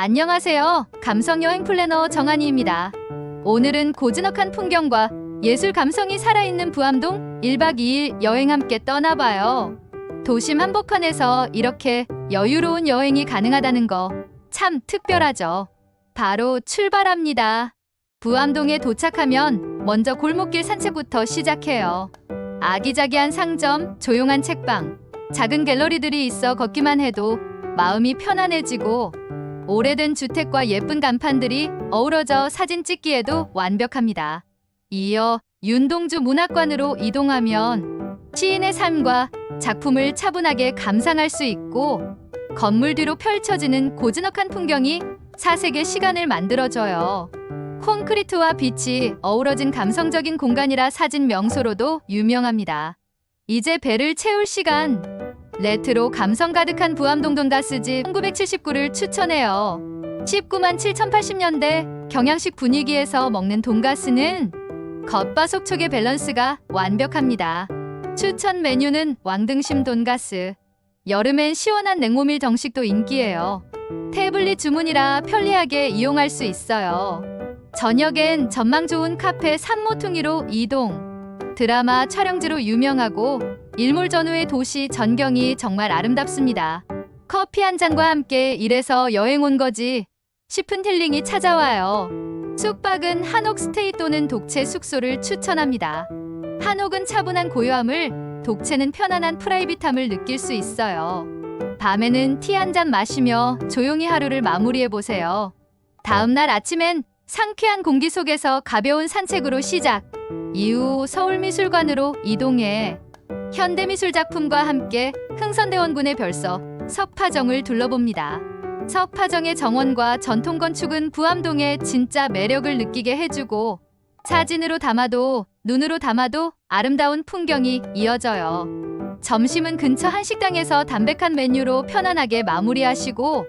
안녕하세요. 감성 여행 플래너 정한이입니다. 오늘은 고즈넉한 풍경과 예술 감성이 살아있는 부암동 1박 2일 여행 함께 떠나봐요. 도심 한복판에서 이렇게 여유로운 여행이 가능하다는 거 참 특별하죠. 바로 출발합니다. 부암동에 도착하면 먼저 골목길 산책부터 시작해요. 아기자기한 상점, 조용한 책방, 작은 갤러리들이 있어 걷기만 해도 마음이 편안해지고 오래된 주택과 예쁜 간판들이 어우러져 사진 찍기에도 완벽합니다. 이어 윤동주 문학관으로 이동하면 시인의 삶과 작품을 차분하게 감상할 수 있고 건물 뒤로 펼쳐지는 고즈넉한 풍경이 사색의 시간을 만들어줘요. 콘크리트와 빛이 어우러진 감성적인 공간이라 사진 명소로도 유명합니다. 이제 배를 채울 시간. 레트로 감성 가득한 부암동 돈가스집 1979를 추천해요. 19만 7,080년대 경양식 분위기에서 먹는 돈가스는 겉바 속촉의 밸런스가 완벽합니다. 추천 메뉴는 왕등심 돈가스. 여름엔 시원한 냉모밀 정식도 인기예요. 태블릿 주문이라 편리하게 이용할 수 있어요. 저녁엔 전망 좋은 카페 산모퉁이로 이동. 드라마 촬영지로 유명하고 일몰 전후의 도시 전경이 정말 아름답습니다. 커피 한 잔과 함께 이래서 여행 온 거지 싶은 힐링이 찾아와요. 숙박은 한옥 스테이 또는 독채 숙소를 추천합니다. 한옥은 차분한 고요함을, 독채는 편안한 프라이빗함을 느낄 수 있어요. 밤에는 티 한 잔 마시며 조용히 하루를 마무리해 보세요. 다음 날 아침엔 상쾌한 공기 속에서 가벼운 산책으로 시작. 이후 서울미술관으로 이동해 현대미술 작품과 함께 흥선대원군의 별서 석파정을 둘러봅니다. 석파정의 정원과 전통 건축은 부암동의 진짜 매력을 느끼게 해주고 사진으로 담아도 눈으로 담아도 아름다운 풍경이 이어져요. 점심은 근처 한식당에서 담백한 메뉴로 편안하게 마무리하시고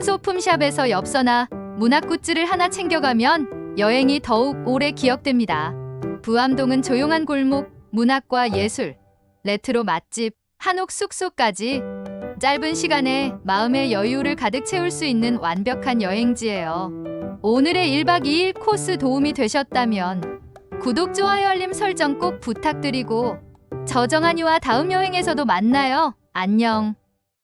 소품샵에서 엽서나 문학 굿즈를 하나 챙겨가면 여행이 더욱 오래 기억됩니다. 부암동은 조용한 골목, 문학과 예술, 레트로 맛집, 한옥 숙소까지 짧은 시간에 마음의 여유를 가득 채울 수 있는 완벽한 여행지예요. 오늘의 1박 2일 코스 도움이 되셨다면 구독, 좋아요, 알림 설정 꼭 부탁드리고 저정한이와 다음 여행에서도 만나요. 안녕.